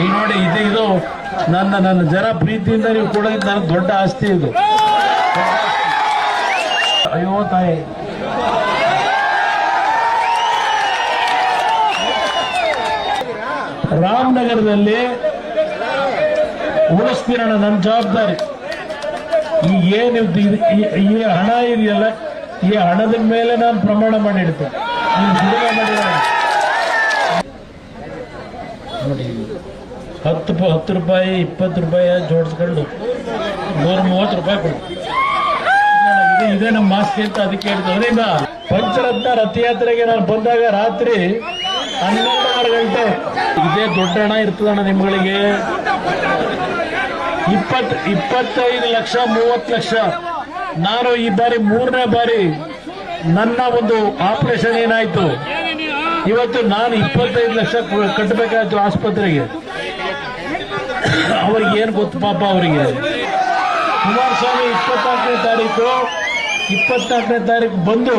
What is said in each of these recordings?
ಈಗ ನೋಡಿ, ಇದು ಇದು ನನ್ನ ನನ್ನ ಜನ ಪ್ರೀತಿಯಿಂದ ನೀವು ಕೂಡ ನನ್ನ ದೊಡ್ಡ ಆಸ್ತಿ ಇದು. ಅಯ್ಯೋ, ತಾಯಿ. ರಾಮನಗರದಲ್ಲಿ ಉಳಿಸ್ತೀರಣ್ಣ ನನ್ನ ಜವಾಬ್ದಾರಿ. ಈ ಏನು ಈ- ಹಣ ಇದೆಯಲ್ಲ, ಈ ಹಣದ ಮೇಲೆ ನಾನು ಪ್ರಮಾಣ ಮಾಡಿಡ್ತೇನೆ ನೀವು ಹತ್ತು ಹತ್ತು ರೂಪಾಯಿ, ಇಪ್ಪತ್ತು ರೂಪಾಯಿ ಜೋಡಿಸ್ಕೊಂಡು ನೂರ ಮೂವತ್ತು ರೂಪಾಯಿ ಕೊಡು. ಇದೆ ನಮ್ಮ ಮಾಸ್ತಿ ಅಂತ ಅದಕ್ಕೆ ಹೇಳಿದ್ದು. ಅದರಿಂದ ಪಂಚರತ್ನ ರಥಯಾತ್ರೆಗೆ ನಾನು ಬಂದಾಗ ರಾತ್ರಿ ಹನ್ನೆರಡೂವರೆ ಗಂಟೆ. ಇದೇ ದೊಡ್ಡ ಹಣ ಇರ್ತದಣ್ಣ ನಿಮ್ಗಳಿಗೆ. ಇಪ್ಪತ್ ಇಪ್ಪತ್ತೈದು ಲಕ್ಷ, ಮೂವತ್ತು ಲಕ್ಷ. ನಾನು ಈ ಬಾರಿ ಮೂರನೇ ಬಾರಿ ನನ್ನ ಒಂದು ಆಪರೇಷನ್ ಏನಾಯ್ತು? ಇವತ್ತು ನಾನು ಇಪ್ಪತ್ತೈದು ಲಕ್ಷ ಕಟ್ಟಬೇಕಾಯ್ತು ಆಸ್ಪತ್ರೆಗೆ. ಅವ್ರಿಗೆ ಏನು ಗೊತ್ತು ಪಾಪ ಅವರಿಗೆ? ಕುಮಾರಸ್ವಾಮಿ ಇಪ್ಪತ್ನಾಲ್ಕನೇ ತಾರೀಕು ಇಪ್ಪತ್ನಾಲ್ಕನೇ ತಾರೀಕು ಬಂದು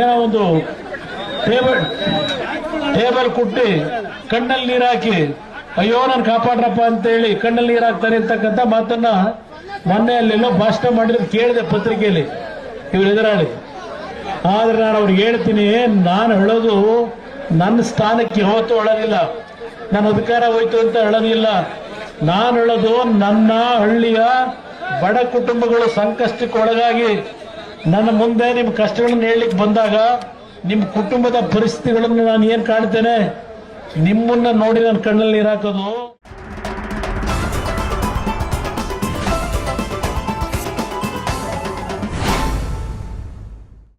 ಏನೋ ಒಂದು ಟೇಬಲ್ ಟೇಬಲ್ ಕುಟ್ಟಿ ಕಣ್ಣಲ್ಲಿ ನೀರಾಕಿ, ಅಯ್ಯೋ, ನಾನು ಕಾಪಾಡ್ರಪ್ಪ ಅಂತ ಹೇಳಿ ಕಣ್ಣಲ್ಲಿ ನೀರು ಹಾಕ್ತಾರೆ ಮಾತನ್ನ ಮೊನ್ನೆ ಅಲ್ಲೆಲ್ಲೋ ಭಾಷಣ ಮಾಡಿರೋದು ಕೇಳಿದೆ ಪತ್ರಿಕೆಯಲ್ಲಿ, ಇವ್ರು ಎದುರಾಳಿ. ಆದ್ರೆ ನಾನು ಅವ್ರಿಗೆ ಹೇಳ್ತೀನಿ, ನಾನು ಹೇಳೋದು ನನ್ನ ಸ್ಥಾನಕ್ಕೆ ಯಾವತ್ತೂ ಹೇಳೋದಿಲ್ಲ ನನ್ನ ಅಧಿಕಾರ ಹೋಯ್ತು ಅಂತ ಹೇಳೋದಿಲ್ಲ ನಾನು ಹೇಳೋದು ನನ್ನ ಹಳ್ಳಿಯ ಬಡ ಕುಟುಂಬಗಳು ಸಂಕಷ್ಟಕ್ಕೆ ಒಳಗಾಗಿ ನನ್ನ ಮುಂದೆ ನಿಮ್ಮ ಕಷ್ಟಗಳನ್ನು ಹೇಳಲಿಕ್ಕೆ ಬಂದಾಗ ನಿಮ್ಮ ಕುಟುಂಬದ ಪರಿಸ್ಥಿತಿಗಳನ್ನು ನಾನು ಏನು ಕಾಣ್ತೇನೆ? ನಿಮ್ಮನ್ನ ನೋಡಿ ನನ್ನ ಕಣ್ಣಲ್ಲಿ ನೀರು ಹಾಕೋದು.